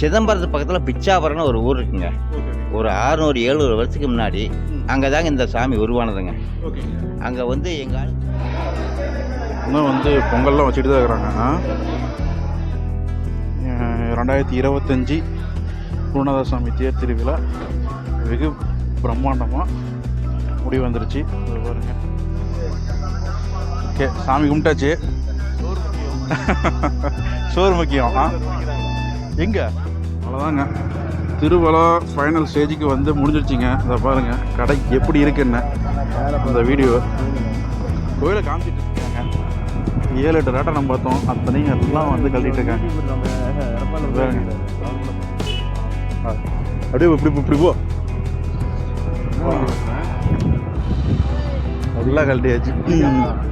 சிதம்பரத்து பக்கத்தில் பிச்சாபுரம்னு ஒரு ஊர் இருக்குங்க. ஒரு ஆறுநூறு எழுநூறு வருஷத்துக்கு முன்னாடி அங்கே தாங்க இந்த சாமி உருவானதுங்க. அங்கே வந்து எங்கள் இன்னும் வந்து பொங்கல்லாம் வச்சுட்டு தான் இருக்கிறாங்க. ரெண்டாயிரத்தி இருபத்தஞ்சி குருநாத சாமி தேர் திருவிழா வெகு பிரம்மாண்டமாக முடிவு வந்துருச்சு பாருங்க. ஓகே சாமி கும்பிட்டாச்சு. சோறு முக்கியம். ஆ? எங்கே? அவ்வளோதாங்க திருவிழா ஃபைனல் ஸ்டேஜுக்கு வந்து முடிஞ்சிருச்சுங்க. இதை பாருங்க கடை எப்படி இருக்குன்னு. அந்த வீடியோ கோயிலை காமிச்சிட்டு இருக்காங்க. ஏழு எட்டு ரேட்டை நம்ம பார்த்தோம். அத்தனையும் எல்லாம் வந்து கழட்டிட்டு இருக்காங்க. அப்படியே இப்படி இப்படி போ. எல்லாம் கழட்டியாச்சு.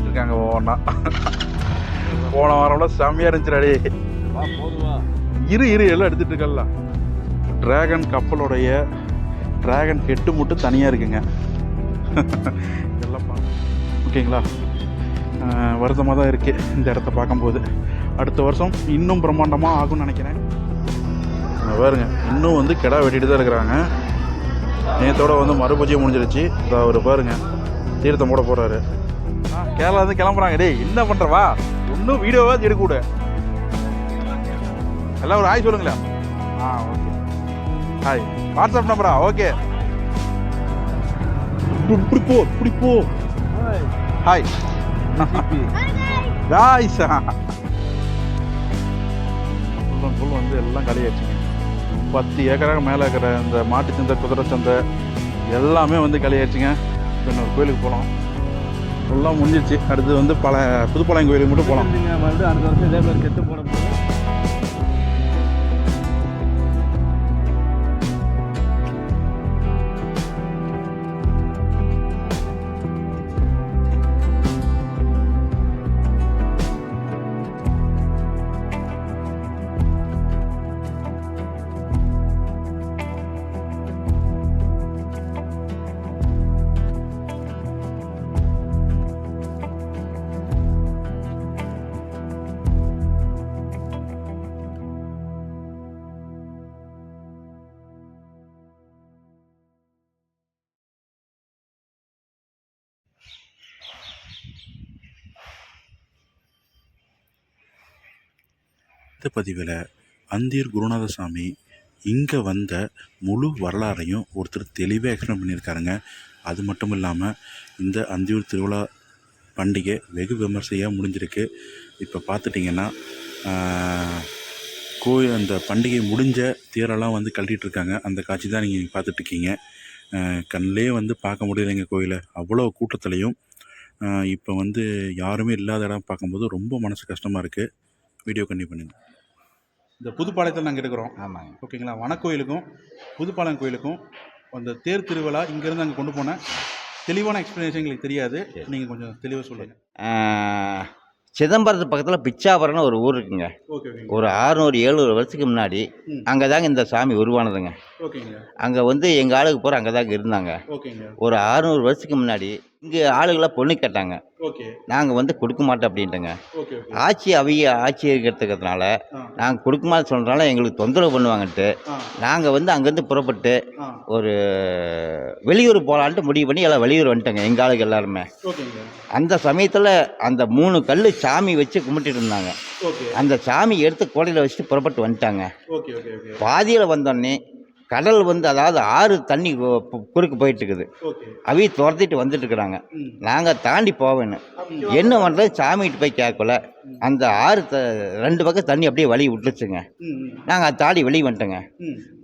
இருக்காங்க ஒவ்வொன்றா போன வாரம்ல செம்மையா இருந்துச்சு அடே இரு இரு எல்லாம் எடுத்துட்டு இருக்கல டிராகன் கப்பலுடைய டிராகன் ஹெட்டு மட்டும் தனியாக இருக்குங்க. எல்லாம் ஓகேங்களா வருத்தமாக தான் இருக்குது இந்த இடத்த பார்க்கும்போது. அடுத்த வருஷம் இன்னும் பிரம்மாண்டமாக ஆகும்னு நினைக்கிறேன். பாருங்க இன்னும் வந்து கிடா வெட்டிட்டு தான் இருக்கிறாங்க. நேத்தோட வந்து மறுபூஜையும் முடிஞ்சிருச்சு. அவர் பாருங்க தீர்த்தம் போட போகிறாரு கேரளா வந்து கிளம்புறாங்க. டேய் என்ன பண்ணுறவா இன்னும் வீடியோவா எடுக்க கூட எல்லாம் ஒரு ஹாய் சொல்லுங்களேன். ஆ ஓகே. ஹாய் வாட்ஸ்அப் நம்பரா? ஓகே. இப்படி போ இப்படி போ ஹாய். காய்ஸ் ஃபுல் ஃபுல் வந்து எல்லாம் களியாச்சுங்க பத்து ஏக்கராக மேலே இருக்கிற இந்த மாட்டு சந்தை குதிரை சந்தை எல்லாமே வந்து களியாச்சுங்க இப்போ இன்னொரு கோயிலுக்கு போகலாம். ஃபுல்லாக முடிஞ்சிருச்சு. அடுத்து வந்து பல புதுப்பாளையம் கோயிலுக்கு மட்டும் போகலாம் மறுபடியும் அடுத்த வருஷம் இதே மாதிரி கெட்டு போட பதிவில் அந்தீர் குருநாதசாமி இங்கே வந்த முழு வரலாறையும் ஒருத்தர் தெளிவாக எக்ஸ்பிளைன் பண்ணியிருக்காருங்க. அது மட்டும் இல்லாமல் இந்த அந்தியூர் திருவிழா பண்டிகை வெகு விமர்சையாக முடிஞ்சிருக்கு. இப்போ பார்த்துட்டிங்கன்னா கோயில் அந்த பண்டிகை முடிஞ்ச தேரெல்லாம் வந்து கழட்டிகிட்டு இருக்காங்க அந்த காட்சி தான் நீங்கள் பார்த்துட்ருக்கீங்க கண்ணிலே வந்து பார்க்க முடியலைங்க கோயிலை. அவ்வளோ கூட்டத்துலேயும் இப்போ வந்து யாருமே இல்லாத இடம் பார்க்கும்போது ரொம்ப மனசு கஷ்டமாக இருக்குது வீடியோ கண்டிப்பாக பண்ணுங்கள் இந்த புதுப்பாளையத்தில் நாங்கள் இருக்கிறோம் ஆமாங்க. ஓகேங்களா? வனக்கோயிலுக்கும் புதுப்பாளையம் கோயிலுக்கும் அந்த தேர் திருவிழா இங்கேருந்து அங்கே கொண்டு போன தெளிவான எக்ஸ்ப்ளனேஷன் எங்களுக்கு தெரியாது. நீங்கள் கொஞ்சம் தெளிவாக சொல்லுங்கள் சிதம்பரத்து பக்கத்தில் பிச்சாபுரம்னு ஒரு ஊர் இருக்குங்க. ஒரு ஆறுநூறு எழுநூறு வருஷத்துக்கு முன்னாடி. அங்கே தாங்க இந்த சாமி உருவானதுங்க. அங்கே வந்து எங்கள் ஆளுக்கு போகிற அங்கே தாங்க இருந்தாங்க. ஓகேங்க. ஒரு ஆறுநூறு வருஷத்துக்கு முன்னாடி இங்கே ஆளுகளை பொண்ணு கேட்டாங்க. நாங்கள் வந்து கொடுக்க மாட்டோம் அப்படின்ட்டுங்க. ஆட்சி அவிய ஆட்சி இருக்கிறதுக்கிறதுனால ஆ. நாங்கள் கொடுக்க மாட்டோம் சொல்கிறனால எங்களுக்கு தொந்தரவு பண்ணுவாங்கன்ட்டு நாங்கள் வந்து அங்கேருந்து புறப்பட்டு ஒரு வெளியூர் போகலான்ட்டு முடிவு பண்ணி எல்லாம் வெளியூர் வந்துட்டோங்க எங்கள் ஆளுங்க எல்லாருமே. அந்த சமயத்தில் அந்த மூணு கல் சாமி வச்சு கும்பிட்டுட்டு இருந்தாங்க. அந்த சாமி எடுத்து கோடையில் வச்சுட்டு புறப்பட்டு வந்துட்டாங்க. பாதியில் வந்தோடனே கடல் வந்து அதாவது ஆறு தண்ணி குறுக்கு போயிட்டு இருக்குது ஓகே. அவைய துரத்திட்டு வந்துட்டு இருக்கிறாங்க ம் நாங்கள் தாண்டி போவேன்னு. என்ன பண்ணுறது சாமிகிட்ட போய் கேட்கல. அந்த ஆறு த ரெண்டு பக்கம் தண்ணி அப்படியே வழி விட்டுருச்சுங்க. நாங்கள் அதை தாண்டி வெளியே வந்துட்டோங்க.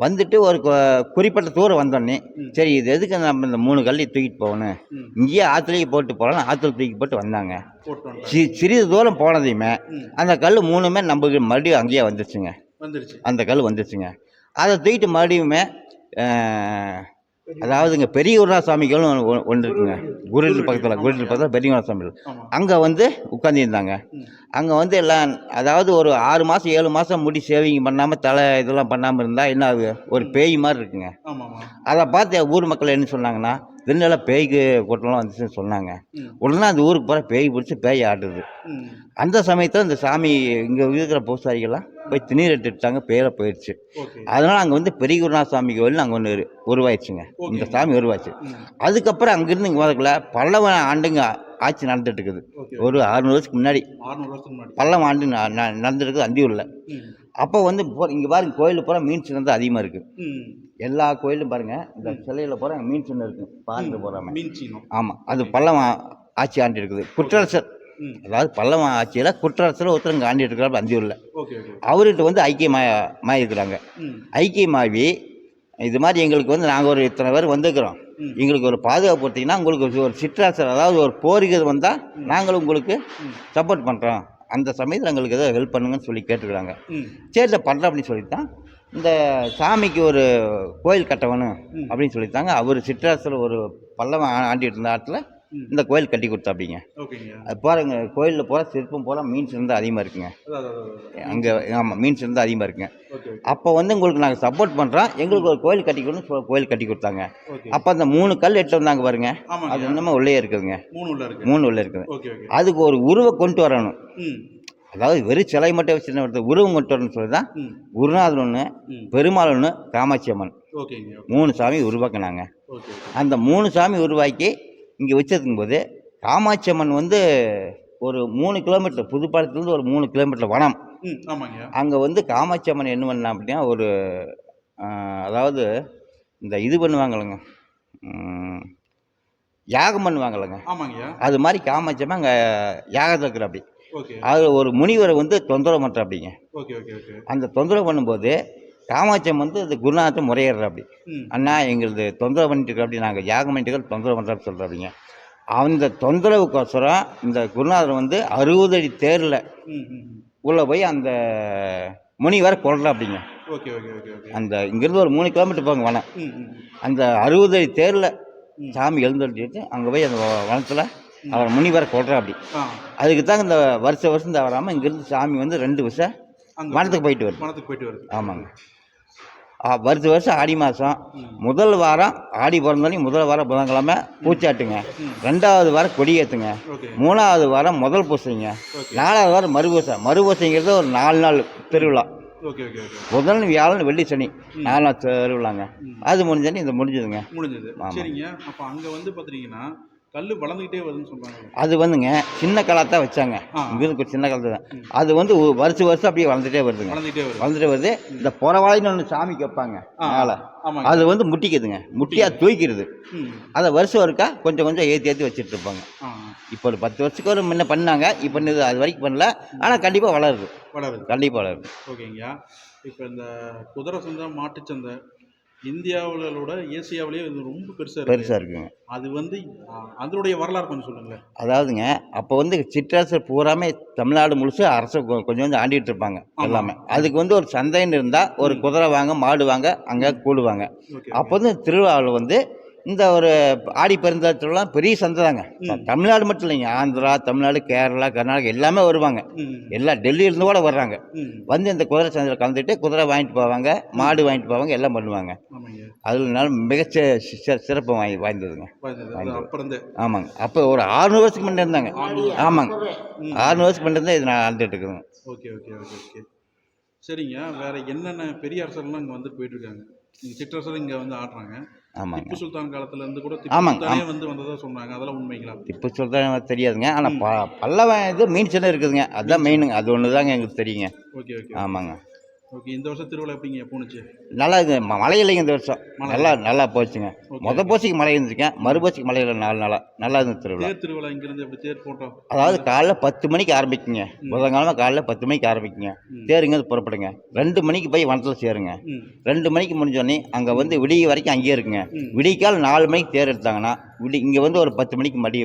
வந்துட்டு ஒரு குறிப்பிட்ட தூரம் வந்தோடனே சரி இது எதுக்கு நம்ம இந்த மூணு கல்லை தூக்கிட்டு போகணும். இங்கேயே ஆற்றுலேயே போட்டு போகலாம் ஆற்றுல தூக்கி போட்டு வந்தாங்க. சி சிறிது தூரம் போனதையுமே. அந்த கல் மூணுமே நம்ம மறுபடியும் அங்கேயே வந்துருச்சுங்க. வந்துருச்சு. அந்த கல் வந்துருச்சுங்க. அதை தூக்கிட்டு மறுபடியுமே அஹ், அதாவது இங்கே பெரியகுருநா சாமிகள் ஒன்று இருக்குங்க. குருட்டு பக்கத்தில் குருட்டு பக்கத்தில் பெரியகுருநா சாமிகள் ஆமாம் அங்கே வந்து உட்காந்துருந்தாங்க. அங்கே வந்து எல்லாம் அதாவது ஒரு ஆறு மாதம் ஏழு மாதம் முடி சேவிங் பண்ணாமல் தலை இதெல்லாம் பண்ணாமல் இருந்தால் என்ன ஆகுது? ஒரு பேய் மாதிரி இருக்குங்க. அதை பார்த்து ஊர் மக்கள் என்ன சொன்னாங்கன்னா திருநெல்ல பேய்க்கு கூட்டம்லாம் வந்துச்சுன்னு சொன்னாங்க. உடனே அந்த ஊருக்கு போகிற பேய் பிடிச்சி பேய் ஆடுது. அந்த சமயத்தில் இந்த சாமி இங்கே இருக்கிற பூசாரிகள்லாம் போய் திணீர் எடுத்துட்டாங்க பேரை போயிடுச்சு அதனால் அங்கே வந்து பெரிய குருநாத சாமி கோயில் அங்கே ஒன்று உருவாயிடுச்சுங்க இந்த சாமி உருவாச்சு. அதுக்கப்புறம் அங்கேருந்து இங்கே வரக்குள்ள பல்லவ ஆண்டுங்க ஆட்சி நடந்துட்டு இருக்குது. ஒரு அறுநூறு வருஷத்துக்கு முன்னாடி. பல்லவ ஆண்டு ந- ந- நடந்துட்டு இருக்குது அந்தியூரில். அப்போ வந்து இங்கே பாருங்க கோயில் பூரா மீன் சின்னம் தான் அதிகமாக இருக்குது. எல்லா கோயிலும் பாருங்க இந்த சிலையில் பூரா மீன் சின்னம் இருக்குது பார்த்து போகிறாம மீன் சீனம் ஆமாம் அது பல்லவ ஆட்சி ஆண்டு இருக்குது குற்றரசர். அதாவது பல்லவ ஆட்சியில் குற்றரசர் ஒருத்தர் இங்கே ஆண்டு இருக்கிறார் அந்தியூரில் அவர்கிட்ட வந்து ஐக்கியமாக இருக்கிறாங்க. ஐக்கியமாகி இது மாதிரி எங்களுக்கு வந்து நாங்கள் ஒரு இத்தனை பேர் வந்துக்கிறோம் ம். எங்களுக்கு ஒரு பாதுகாப்பு கொடுத்தீங்கன்னா உங்களுக்கு ஒரு- சிற்றாசர் அதாவது ஒரு போரிகை வந்தால் நாங்களும் உங்களுக்கு. சப்போர்ட் பண்ணுறோம் அந்த சமயத்தில் எங்களுக்கு ஏதோ ஹெல்ப் பண்ணுங்கன்னு சொல்லி கேட்டுக்கிறாங்க ம். சரி பண்ணுறேன் அப்படின்னு சொல்லித்தான் இந்த சாமிக்கு ஒரு கோயில் கட்டவணும் ம். அப்படின்னு சொல்லித்தாங்க அவர் சிற்றாசர் ஒரு பல்லவன் ஆ- ஆண்டிட்டு இருந்த ம். இந்த கோயில் கட்டி அது பாருங்க கோயிலில் போகிற சிற்பம் போகிற மீன் சிறந்து அதிகமாக இருக்குங்க. அங்கே ஆமாம் மீன் சிறந்து அதிகமாக இருக்குங்க. அப்போ வந்து உங்களுக்கு நாங்கள் சப்போர்ட் பண்ணுறோம் எங்களுக்கு ஒரு கோயில் கட்டி கொடுன்னு கோயில் கட்டி கொடுத்தாங்க. அப்போ அந்த மூணு கல் எடுத்து வந்தாங்க பாருங்க. அது இன்னமும் உள்ளே இருக்குதுங்க. மூணு உள்ள இருக்குது. அதுக்கு ஒரு உருவை கொண்டு வரணும். அதாவது வெறும் சிலை மட்டும் வச்சு உருவம் கொண்டு வரணும்னு சொல்லி தான் குருநாதர் ஒன்று பெருமாள் ஒன்று காமாட்சி அம்மன் மூணு சாமி உருவாக்குனாங்க. அந்த மூணு சாமி உருவாக்கி இங்கே வச்சிருக்கும் போது காமாட்சி அம்மன் வந்து ஒரு மூணு கிலோமீட்டர் புதுப்பாளையத்துலேருந்து ஒரு மூணு கிலோமீட்டர் வனம். அங்கே வந்து காமாட்சி அம்மன் என்ன பண்ணா அப்படின்னா ஒரு அதாவது இந்த இது பண்ணுவாங்கல்லங்க ம், யாகம் பண்ணுவாங்கல்லங்க ஆமாங்கய்யா அது மாதிரி காமாட்சி அம்மன் அங்கே யாகத்தில் இருக்கிற அப்படி அது ஒரு முனிவரை வந்து தொந்தரவு பண்ணுற அப்படிங்க ஓகே ஓகே ஓகே. அந்த தொந்தரவு பண்ணும்போது அம்மன் வந்து அந்த குருநாதத்தை முறையிடுற அப்படி. ம். அண்ணா எங்களது தொந்தரவு பண்ணிட்டு அப்படி நாங்கள் யாகம் பண்ணிட்டு தொந்தரவு பண்ணுறோம்னு சொல்கிறாங்க அந்த தொந்தரவுக்கோசரம் இந்த குருநாதர் வந்து அறுபது அடி தேரில். உள்ளே போய் அந்த முனிவரை கொள்ற அப்படிங்க. அந்த இங்கேருந்து ஒரு மூணு கிலோமீட்டர் போங்க வனம். அந்த அறுபது அடி தேரில். சாமி எழுந்துட்டு அங்கே போய் அந்த வனத்தில் அவர் முனிவரை கொள்ற அப்படி. அதுக்கு தான் இந்த வருஷ வருஷம் தவறாமல் இங்கேருந்து சாமி வந்து ரெண்டு வருஷம் வனத்துக்கு போயிட்டு வருது. வனத்துக்கு போயிட்டு வருது. ஆமாங்க. வருஷ வருஷம் ஆடி மாதம். முதல் வாரம் ஆடி பிறந்தாலும் முதல் வாரம் புதன்கிழமை பூச்சாட்டுங்க. ரெண்டாவது வாரம் கொடியேற்றுங்க ஓகே. மூணாவது வாரம் முதல் பூசைங்க. நாலாவது வாரம் மறுபூசை மறுபூசைங்கிறது ஒரு நாலு நாள் திருவிழா. புதன் வியாழன் வெள்ளி சனி நாலு நாள் திருவிழாங்க. அது முடிஞ்சோடனே இது முடிஞ்சதுங்க. முடிஞ்சது. சரிங்க. அப்போ அங்கே வந்து பார்த்துட்டீங்கன்னா கல் வளர்ந்துக்கிட்டே வருதுன்னு சொல்கிறாங்க அது வந்துங்க சின்ன கலாத்தான் வச்சாங்க. ஆ. இங்கிருந்து சின்ன காலத்து தான். அது வந்து வருஷம் வருஷம் அப்படியே வளர்ந்துட்டே வருதுங்க. வளர்ந்துக்கிட்டே வருது. வளர்ந்துட்டே வருது. இந்த புறவாளின்னு ஒன்று சாமிக்கு வைப்பாங்க. மேலே. அது வந்து முட்டிக்குதுங்க. முட்டியா தூக்கிடுது அதை வருஷம் ஒருக்கா கொஞ்சம் கொஞ்சம் ஏற்றி ஏற்றி வச்சுட்டு இருப்பாங்க. இப்போ ஒரு பத்து வருஷத்துக்கு ஒரு முன்ன பண்ணாங்க இப்போ இது அது வரைக்கும் பண்ணல. ஆனால் கண்டிப்பாக வளருது. வளருது. கண்டிப்பாக வளருது. ஓகேங்கய்யா. இப்போ இந்த குதிரை சந்தை மாட்டுச்சந்தை இந்தியாவிலோட ஏசியாவிலேயே இது ரொம்ப பெருசாக பெருசாக இருக்குங்க அது வந்து அதனுடைய வரலாறு கொஞ்சம் சொல்லுங்களேன். அதாவதுங்க அப்போ வந்து சிற்றரசர் பூராமே தமிழ்நாடு முழுசு அரசு கொஞ்சம் கொஞ்சம் ஆண்டிட்டு இருப்பாங்க. எல்லாமே. அதுக்கு வந்து ஒரு சந்தைன்னு இருந்தால் ஒரு குதிரை வாங்க மாடு வாங்க அங்கே கூடுவாங்க அப்போ வந்து திருவிழாவில் வந்து இந்த ஒரு ஆடி பெருந்தாச்சலாம் பெரிய சந்தை தாங்க. தமிழ்நாடு மட்டும் இல்லைங்க. ஆந்திரா தமிழ்நாடு கேரளா கர்நாடகா எல்லாமே வருவாங்க. ம். எல்லா டெல்லியிலேருந்து கூட வர்றாங்க. வந்து இந்த குதிரை சந்தையில் கலந்துட்டு குதிரை வாங்கிட்டு போவாங்க மாடு வாங்கிட்டு போவாங்க எல்லாம் பண்ணுவாங்க. அதனால சி- சிறப்பு வாங்கி வாய்ந்ததுங்க. ஆமாங்க. அப்போ ஒரு ஆறுநூறு வருஷத்துக்கு முன்னே இருந்தாங்க. ஆமாங்க. ஆறுநூறு வருஷத்துக்கு முன்னே இருந்தால் இது நான் ஆண்டுட்டு இருக்குதுங்க. Okay okay okay okay. சரிங்க. வேற என்னென்ன பெரிய அரசர்லாம் இங்கே வந்து போயிட்டு இருக்காங்க இங்கே சிற்றரசர் இங்கே வந்து ஆடுறாங்க. திப்பு சுல்தான் காலத்துல இருந்து கூட திப்பு ஆமாங்க, சுல்தானே வந்து வந்ததா சொன்னாங்க. அதெல்லாம் உண்மைங்களா? இப்போ சொல்கிறேன் தெரியாதுங்க. ஆனால் ப பல்லவன் இது மீன் சின்னம் இருக்குதுங்க. அதுதான் மெயினுங்க அது ஒன்று தாங்க எங்களுக்கு தெரியுங்க. Okay okay. ஆமாங்க. ஓகே இந்த வருஷம் திருவிழா எப்படிங்க? போணுச்சு? நல்லா இது மழை இல்லைங்க இந்த வருஷம். நல்லா நல்லா போச்சுங்க. ஓகே. முத போசிக்கு மழை இருந்துச்சுங்க மறுபோசிக்கு மழை இல்லை நாலு நாளாக நல்லா இருந்துச்சு திருவிழா. தேர் திருவிழா இங்கிருந்து எப்படி தேர் போட்டோம் அதாவது காலைல பத்து மணிக்கு ஆரம்பிக்குங்க. புதன்கிழமை காலைல பத்து மணிக்கு ஆரம்பிக்குங்க. தேருங்க புறப்படுங்க. ரெண்டு மணிக்கு போய் வனத்தில் சேருங்க. ரெண்டு மணிக்கு முடிஞ்சோடனே அங்கே வந்து விடிய வரைக்கும் அங்கேயே இருக்குங்க. ம். விடியக்கால் நாலு மணிக்கு தேர் எடுத்தாங்கன்னா விடி இங்கே வந்து ஒரு பத்து மணிக்கு மடி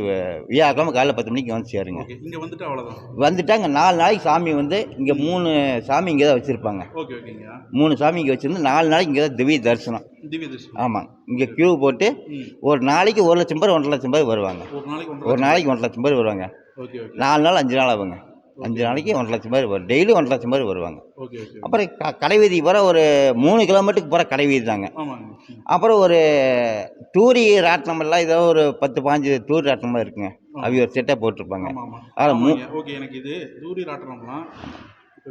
வியாழக்கிழமை காலைல பத்து மணிக்கு வந்து சேருங்க. இங்கே வந்துட்டு அவ்வளோதான் வந்துட்டாங்க நாலு நாளைக்கு சாமி வந்து இங்கே மூணு சாமி இங்கே தான் வச்சுருப்பாங்க. ஓகே ஓகேங்க மூணு சாமி இங்கே வச்சுருந்து நாலு நாளைக்கு இங்கே தான் திவ்ய தரிசனம். திவ்ய தரிசனம். ஆமாங்க இங்கே கியூ போட்டு ஒரு நாளைக்கு ஒரு லட்சம் பேர் ஒன்றரை லட்சம் பேர் வருவாங்க. ஒரு நாளைக்கு ஒன்றரை லட்சம் பேர் வருவாங்க. நாலு நாள் அஞ்சு நாள் ஆகுங்க. அஞ்சு நாளைக்கு ஒன்றரை லட்சம் பேர் வரும் டெய்லி ஒன்றரை லட்சம் பேர் வருவாங்க. அப்புறம் க கடைவீதி வர ஒரு மூணு கிலோமீட்டருக்கு போகிற கடைவீதி தாங்க. அப்புறம் ஒரு டூரி ராட்டினம் எல்லாம் ஏதோ ஒரு பத்து பாஞ்சு டூர் ராட்டினமாக இருக்குங்க. அவங்க ஒரு செட்டாக போட்டிருப்பாங்க. அதில் மூ. ஓகே எனக்கு இது தூரி ராட்டனம்லாம்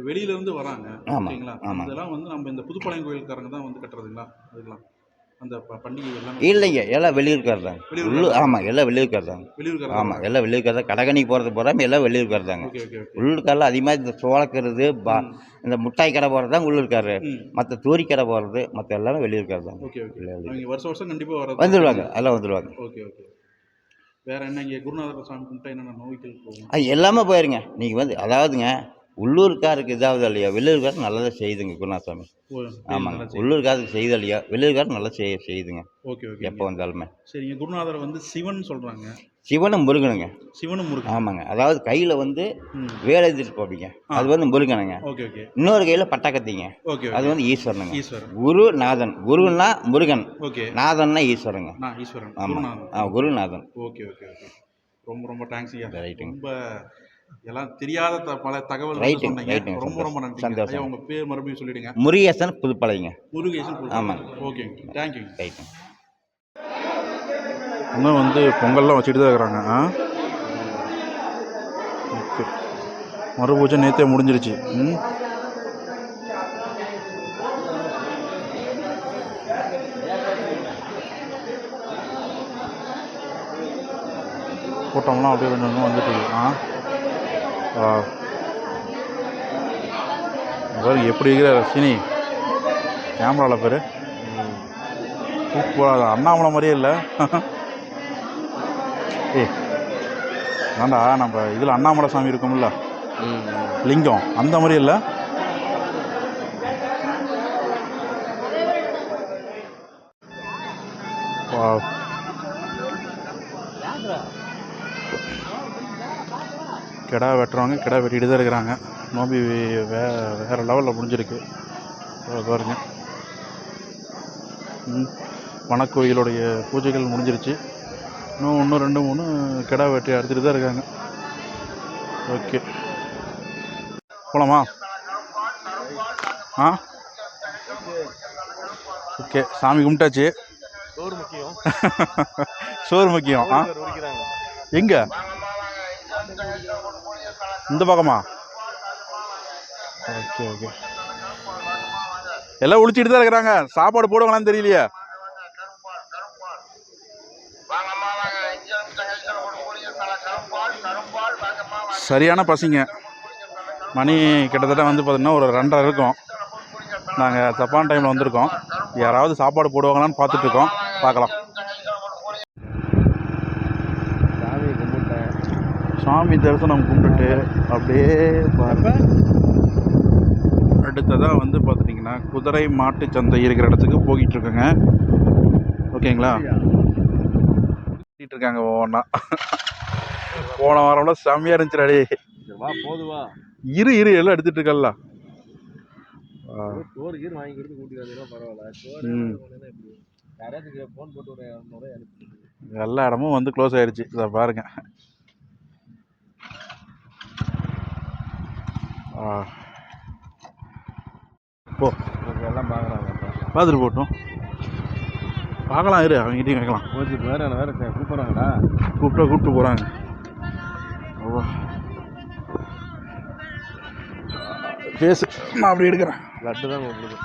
வெளியில இருந்து வராங்க ஓகேங்களா. இதெல்லாம் வந்து நம்ம இந்த புதுப்பாளையம் கோயில்காரங்க தான் வந்து கட்டுறதுங்களா? அதுக்கெல்லாம் அந்த பண்டிகை எல்லாம் இல்லைங்க எல்லாம் வெளியூர்க்கார் தாங்க. வெளியூர்காரர் உள்ளூர் ஆமாம் எல்லாம் வெளியூர்க்கார் தாங்க. வெளியூர்காரங்க ஆமாம் எல்லாம் வெளியூர்க்கார் தான். கடகணிக்கு போகிறது போகிறாம எல்லாம் வெளியூர்க்கார் தாங்க. Okay okay okay. உள்ளூர்காரில் அதிகமாக இந்த சோளக்கிறது பா இந்த முட்டாய் கடை போகிறது தான் உள்ளூர்க்காரு மற்ற தூரி கடை போகிறது மற்ற எல்லாமே வெளியூர்க்கார் தாங்க. Okay okay. வருஷம் வருஷம் கண்டிப்பாக வர வந்துடுவாங்க எல்லாம் வந்துடுவாங்க ஓகே ஓகே. வேற என்ன இங்கே குருநாதர் சாமி கும்பிட்டா என்னென்ன நோய்கள் போகும்? எல்லாமே போயிருங்க. நீங்கள் வந்து அதாவதுங்க உள்ளூர்காருக்கு இதாவது இல்லையா வெளியூர்காருக்கு நல்லதாக செய்யுதுங்க குருநாசாமி ஆமாங்க. சரி. உள்ளூர்காருக்கு செய்யுது இல்லையா வெளியூர்காருக்கு நல்லா செய்ய செய்யுதுங்க ஓகே ஓகே. எப்போ வந்தாலுமே. சரிங்க குருநாதர் வந்து சிவன் சொல்றாங்க. சிவனும் முருகனுங்க. சிவனும் முருகன். ஆமாங்க. அதாவது கையில் வந்து வேலை இருப்பாப்பிங்க அது வந்து முருகனுங்க. Okay okay. இன்னொரு கையில் பட்டக்கத்திங்க. ஓகே அது வந்து ஈஸ்வரனுங்க. ஈஸ்வரன். குரு நாதன். குருன்னா முருகன். ஓகே. நாதன்னா ஈஸ்வரங்க நான் ஈஸ்வரன். ஆமாம் ஆ குருநாதன். Okay okay okay. ரொம்ப ரொம்ப தேங்க்ஸ் ஐயா. ரைட்டுங்க. ரொம்ப எல்லாம் தெரியாத பல தகவல் சொன்னீங்க. ரொம்ப ரொம்ப நன்றி சந்தோஷம். உங்க பேர் மறுபடியும் சொல்லிடுங்க. முருகேசன் புதுப்பாளையங்க முருகேசன் ஆமாங்க. ஓகேங்க தேங்க்யூங்க ரைட்டுங்க இன்னும் வந்து பொங்கல்லாம் வச்சுட்டு தான் இருக்கிறாங்க. ஆ? ஓகே. மறு பூஜை நேற்றே முடிஞ்சிருச்சு. ம்? கூட்டம்லாம் அப்படியே கொஞ்சம் வந்துட்டு. ஆ? பாரு எப்படி இருக்கிற ரசினி கேமராவில் பேர். சூப்பராக அண்ணாமலை மாதிரியே இல்லை. ஏய் வேண்டா நம்ம இதில் அண்ணாமலை சாமி இருக்கும்ல? லிங்கம். அந்த மாதிரி இல்லை? Wow. கிடா வெட்டுறவங்க கிடா வெட்டிட்டு தான் இருக்கிறாங்க. நோம்பி வே வேறு லெவலில் முடிஞ்சிருக்கு. பாருங்க. வனக்கோயிலுடைய பூஜைகள் முடிஞ்சிருச்சு. இன்னும் ஒன்று ரெண்டு மூணு கிடா வெட்டி அறுத்துட்டு தான் இருக்காங்க. ஓகே. போலாமா? ஆ? ஓகே. சாமி கும்பிட்டாச்சு. சோறு முக்கியம். சோறு முக்கியம். ஆ? எங்க? இந்த பக்கமா? Okay okay. எல்லாம் உளிச்சிட்டு தான் இருக்கிறாங்க. சாப்பாடு போடுவாங்களான்னு தெரியலையே. சரியான பசிங்க. மணி கிட்டத்தட்ட வந்து பார்த்தீங்கன்னா ஒரு ரெண்டரை இருக்கும். நாங்கள் தப்பான டைமில் வந்திருக்கோம். யாராவது சாப்பாடு போடுவாங்களான்னு பார்த்துட்டு இருக்கோம். பார்க்கலாம் சாமி கும்பிட்டேன் சாமி தரிசனம் கும்பிட்டுட்டு அப்படியே பாருங்க. அடுத்ததாக வந்து பார்த்துட்டிங்கன்னா குதிரை மாட்டு சந்தை இருக்கிற இடத்துக்கு போய்கிட்டு இருக்கோங்க. ஓகேங்களா? இருக்காங்க ஒவ்வொன்றா போன வாரம்ல செம்மையாக இருந்துச்சு அடே வா போதுவா இரு இரு எல்லாம் எடுத்துட்டு இருக்கல்ல சோறு கீர் வாங்கி கொடுத்து கூட்டிட்டு பரவாயில்ல. சோறு யாராச்சும் ஃபோன் போட்டு ஒரு இரநூறுவா எல்லா இடமும் வந்து க்ளோஸ் ஆயிடுச்சு இதை பாருங்க. போ. எல்லாம் பார்க்குறாங்க பார்த்துட்டு போட்டோம் பார்க்கலாம் இரு அவங்ககிட்டயும் கேட்கலாம். கோச்சு வேற வேற கூப்பிட்றாங்கடா. கூப்பிட்டா கூப்பிட்டு போகிறாங்க ஓ பேசு. நான் அப்படி எடுக்கிறேன். லட்டு தான் உங்களுக்கு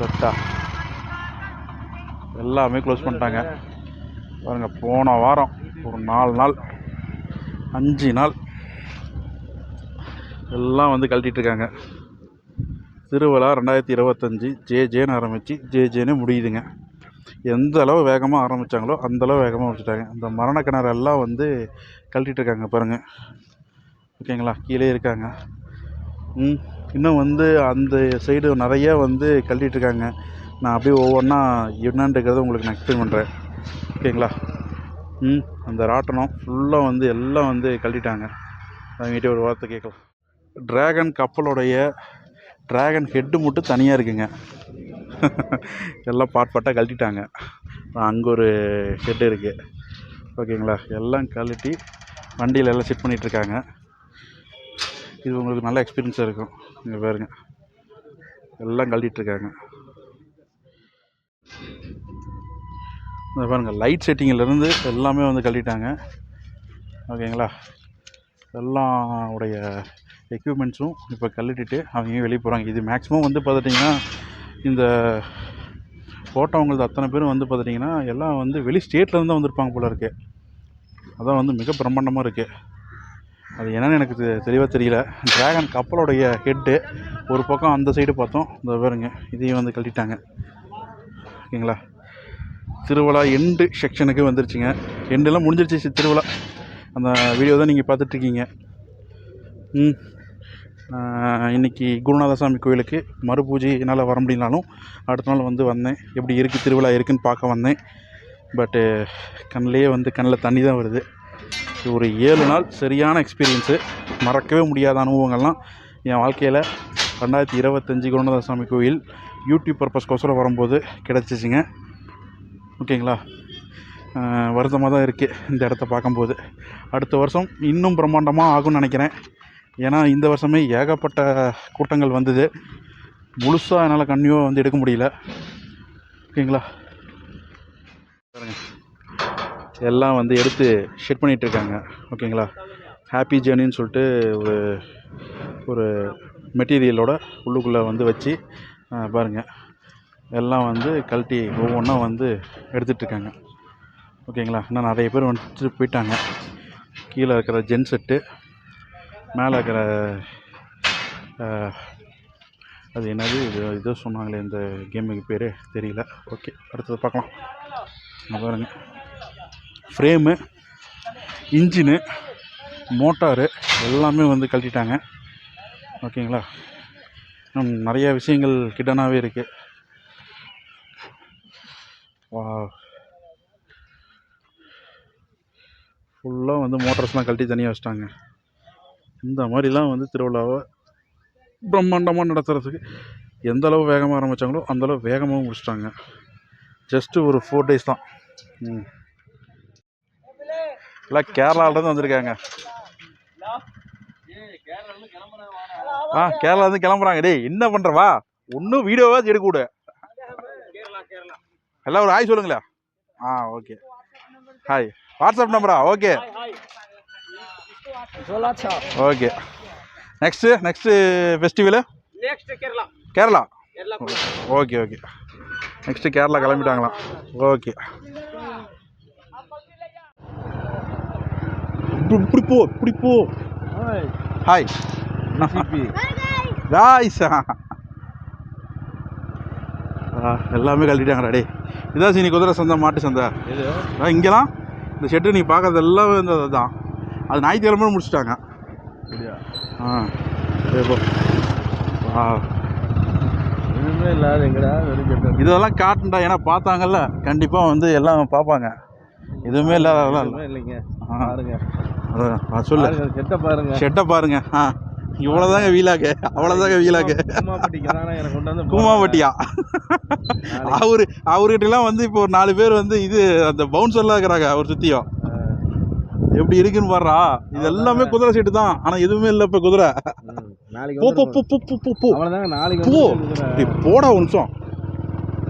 லெஃப்டா எல்லாமே க்ளோஸ் பண்ணிட்டாங்க. பாருங்க போன வாரம் ஒரு நாலு நாள் அஞ்சு நாள் எல்லாம் வந்து கழட்டிட்டு இருக்காங்க திருவிழா ரெண்டாயிரத்தி இருபத்தஞ்சி ஜே ஜேன்னு ஆரம்பித்து ஜே ஜேன்னு முடியுதுங்க. எந்த அளவு வேகமாக ஆரம்பித்தாங்களோ அந்த அளவு வேகமாக முடிச்சிட்டாங்க. இந்த மரண கிணறு எல்லாம் வந்து கழட்டிட்டு இருக்காங்க பாருங்கள் ஓகேங்களா? கீழே இருக்காங்க. ம் இன்னும் வந்து அந்த சைடு நிறைய வந்து கழட்டிட்டு இருக்காங்க நான் அப்படியே ஒவ்வொன்றா என்னன்றதை உங்களுக்கு நான் எக்ஸ்பிளைன் பண்ணுறேன் ஓகேங்களா? ம் அந்த ராட்டனம் ஃபுல்லாக வந்து எல்லாம் வந்து கழட்டிட்டாங்க. அவங்ககிட்ட ஒரு வார்த்தை கேட்கலாம். ட்ராகன் கப்பலுடைய ட்ராகன் ஹெட்டு மட்டும் தனியாக இருக்குங்க. எல்லாம் பாட் பாட்டாக கழட்டிட்டாங்க. அங்கே ஒரு ஹெட் இருக்குது ஓகேங்களா? எல்லாம் கழட்டி வண்டியில் எல்லாம் செட் பண்ணிகிட்ருக்காங்க இது உங்களுக்கு நல்ல எக்ஸ்பீரியன்ஸாக இருக்கும். இங்கே பாருங்க. எல்லாம் கழட்டிட்ருக்காங்க இந்த பாருங்கள் லைட் செட்டிங்கிலேருந்து எல்லாமே வந்து கழட்டிட்டாங்க. ஓகேங்களா? எல்லாம் உடைய எக்யூப்மெண்ட்ஸும் இப்போ கழட்டிட்டு அவங்க வெளியே போகிறாங்க இது மேக்ஸிமம் வந்து பார்த்துட்டிங்கன்னா இந்த போட்டவங்களது அத்தனை பேரும் வந்து பார்த்துட்டிங்கன்னா எல்லாம் வந்து வெளி ஸ்டேட்லேருந்து தான் வந்திருப்பாங்க போல இருக்கு. அதான் வந்து மிக பிரம்மாண்டமாக இருக்குது அது என்னன்னு எனக்கு தெ- தெளிவாக தெரியல. ட்ராகன் கப்பலோடைய ஹெட்டு ஒரு பக்கம் அந்த சைடு பார்த்தோம். இந்த பாருங்க இதையும் வந்து கழட்டிட்டாங்க. ஓகேங்களா? திருவிழா எண்டு செக்ஷனுக்கு வந்துருச்சுங்க. எண்டெல்லாம் முடிஞ்சிருச்சு திருவிழா. அந்த வீடியோ தான் நீங்கள் பார்த்துட்ருக்கீங்க ம். இன்றைக்கி இன்னைக்கு குருநாதசாமி கோயிலுக்கு மறுபூஜை என்னால் வர முடியலனாலும் அடுத்த நாள் வந்து வந்தேன். எப்படி இருக்குது திருவிழா இருக்குதுன்னு பார்க்க வந்தேன். பட்டு கண்ணிலே வந்து கண்ணில் தண்ணி தான் வருது. ஒரு ஏழு நாள் சரியான எக்ஸ்பீரியன்ஸு மறக்கவே முடியாத அனுபவங்கள்லாம் என் வாழ்க்கையில் ரெண்டாயிரத்தி இருபத்தஞ்சி குருநாதசாமி கோயில் யூடியூப் பர்பஸ்க்கோசரம் வரும்போது கிடச்சிச்சிங்க. ஓகேங்களா? வருத்தமாக தான் இருக்குது இந்த இடத்த பார்க்கும்போது. அடுத்த வருஷம் இன்னும் பிரம்மாண்டமாக ஆகும்னு நினைக்கிறேன். ஏன்னா இந்த வருஷமே ஏகப்பட்ட கூட்டங்கள் வந்தது. முழுசாக என்னால் கண்ணியோ வந்து எடுக்க முடியல. ஓகேங்களா? எல்லாம் வந்து எடுத்து ஷெட் பண்ணிகிட்டு இருக்காங்க. ஓகேங்களா? ஹாப்பி ஜேர்னின்னு சொல்லிட்டு ஒரு ஒரு மெட்டீரியலோட உள்ளுக்குள்ளே வந்து வச்சு பாருங்கள் எல்லாம் வந்து கழட்டி ஒவ்வொன்றா வந்து எடுத்துகிட்டு இருக்காங்க. ஓகேங்களா? இன்னும் நிறைய பேர் வந்துட்டு போயிட்டாங்க. கீழே இருக்கிற ஜென் செட்டு மேலே இருக்கிற அது என்னது? இது இதோ சொன்னாங்களே இந்த கேமுக்கு பேர் தெரியல. ஓகே அடுத்தது பார்க்கலாம். பாருங்க. ஃப்ரேமு இன்ஜினு மோட்டாரு எல்லாமே வந்து கழட்டிட்டாங்க. ஓகேங்களா? இன்னும் நிறைய விஷயங்கள் கிட்டனாகவே இருக்குது வா ஃபுல்லாக வந்து மோட்டார்ஸ்லாம் கழட்டி தனியாக வச்சிட்டாங்க. இந்த மாதிரிலாம் வந்து திருவிழாவை பிரம்மாண்டமாக நடத்துகிறதுக்கு எந்த அளவு வேகமாக ஆரம்பித்தாங்களோ அந்தளவு வேகமாக முடிச்சிட்டாங்க. ஜஸ்ட்டு ஒரு ஃபோர் டேஸ் தான். ம். எல்லாம் கேரளாவிலேருந்து வந்திருக்காங்க. ஆ கேரளாலேருந்து கிளம்புறாங்க. டேய் என்ன பண்ணுறவா ஒன்றும் வீடியோவாக எடுக்க விடு எல்லாம் ஒரு ஹாய் சொல்லுங்களேன். ஆ ஓகே ஹாய் வாட்ஸ்அப் நம்பரா okay okay next next festival Kerala Kerala okay okay next Kerala கிளம்பிட்டாங்களா okay இப்படி போ இப்படி போ ஹாய் ராய்ஸா எல்லாமே கழட்டிட்டாங்கடா டே இதான் சீனி குதிரை சந்தை மாட்டு சந்தை இங்கெல்லாம் இந்த ஷெட்டு நீ பார்க்கறது எல்லாமே இந்த இதுதான் அது ஞாயிற்றுக்கிழமை முடிச்சிட்டாங்க. அப்படியா? ஆ சரி போ. ஆ எதுவுமே இல்லாத எங்கடா இதெல்லாம் காட்டுண்டா ஏன்னா பார்த்தாங்கல்ல கண்டிப்பாக வந்து எல்லாம் பார்ப்பாங்க. எதுவுமே இல்லாத அதெல்லாம் இல்லை. எதுவுமே இல்லைங்க. பாருங்க. சொல்லு. செட்ட பாருங்க. ஷெட்டை பாருங்க. ஆ. இவ்வளோதாங்க வீலாக்கு. அவ்வளோதாங்க வீலாக்கு. கூமாவட்டியா அவரு அவர்கிட்டலாம் வந்து இப்போ ஒரு நாலு பேர் வந்து இது அந்த பவுன்சர்லாம் இருக்கிறாங்க அவர் சுற்றியும் எப்படி இருக்குன்னு பாடுறா இது எல்லாமே குதிரை சீட்டு தான். ஆனால் எதுவுமே இல்லை இப்போ குதிரை. போடா ஒரு நிமிஷம்.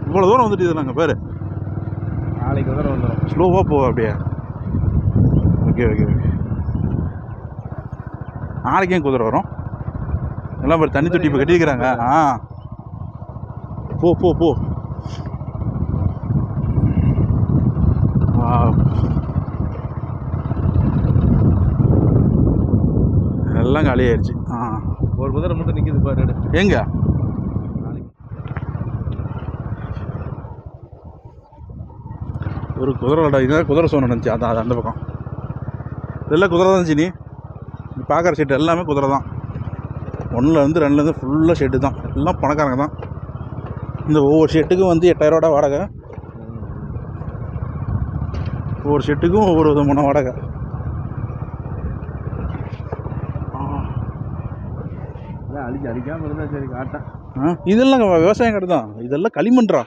இவ்வளோ தூரம் வந்துட்டு இது நாங்கள் பேர். நாளைக்கு குதிரை வந்துடும் ஸ்லோவாக போ அப்படியே. ஓகே ஓகே ஓகே நாளைக்கு ஏன் குதிரை வரும்? எல்லாம் பாரு தண்ணி தொட்டி இப்போ கட்டியிருக்கிறாங்க. ஆ. போ போ போ Wow. எல்லாம் காலியாயிருச்சு. ஆ. ஒரு குதிரை மட்டும் நிற்கிது பாரு. எங்க? ஒரு குதிரை இடம் இதான் குதிரை சோன் நினச்சி அதான் அது அந்த பக்கம். இதெல்லாம் குதிரை தான் நீ நீ பார்க்குற ஷெட்டு எல்லாமே குதிரை தான். ஒன்றுலேருந்து ரெண்டுலேருந்து ஃபுல்லாக ஷெட்டு தான். எல்லாம் பணக்காரங்க தான். இந்த ஒவ்வொரு ஷெட்டுக்கும் வந்து எட்டாயிரரூவா வாடகை. ஒவ்வொரு ஷெட்டுக்கும் ஒவ்வொரு விதமான வாடகை ஆ. இல்லை அழிச்சு அழிக்காமல் இருந்தால் சரி காட்டேன் ஆ இதெல்லாம் விவசாயம் கடை தான். இதெல்லாம் களிமண்றா.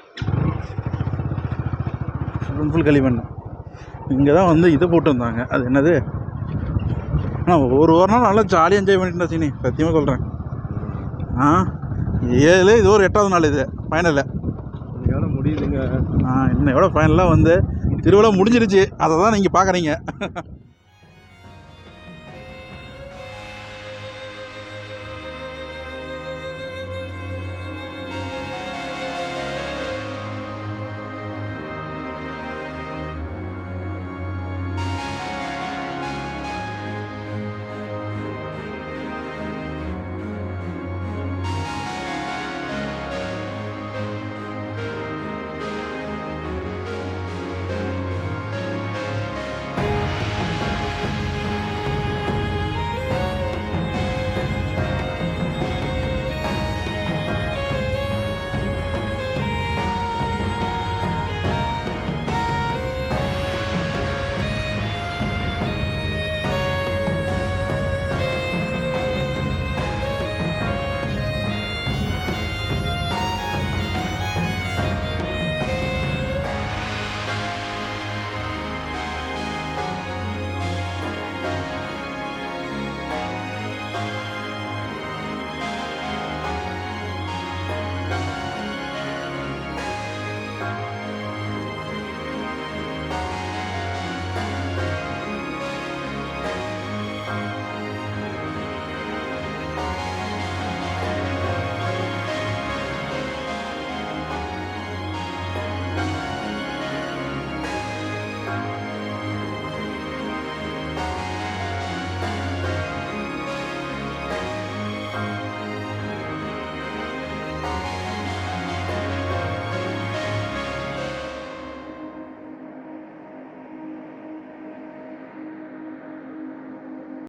ஃபுல் ஃபுல் களிமண். இங்கே தான் வந்து இதை போட்டு வந்தாங்க அது என்னது? ஆனால் ஒரு ஒரு நாள் நல்லா ஜாலியாக என்ஜாய் பண்ணிட்டு சீனி. சத்தியமாக சொல்கிறேன் ஆ ஏழு இது ஒரு எட்டாவது நாள் இது. ஃபைனலில் இன்னையோட முடியுதுங்க ஆ இன்னையோட ஃபைனலாக வந்து திருவிழா முடிஞ்சிருச்சு. அதை தான் நீங்கள் பார்க்குறீங்க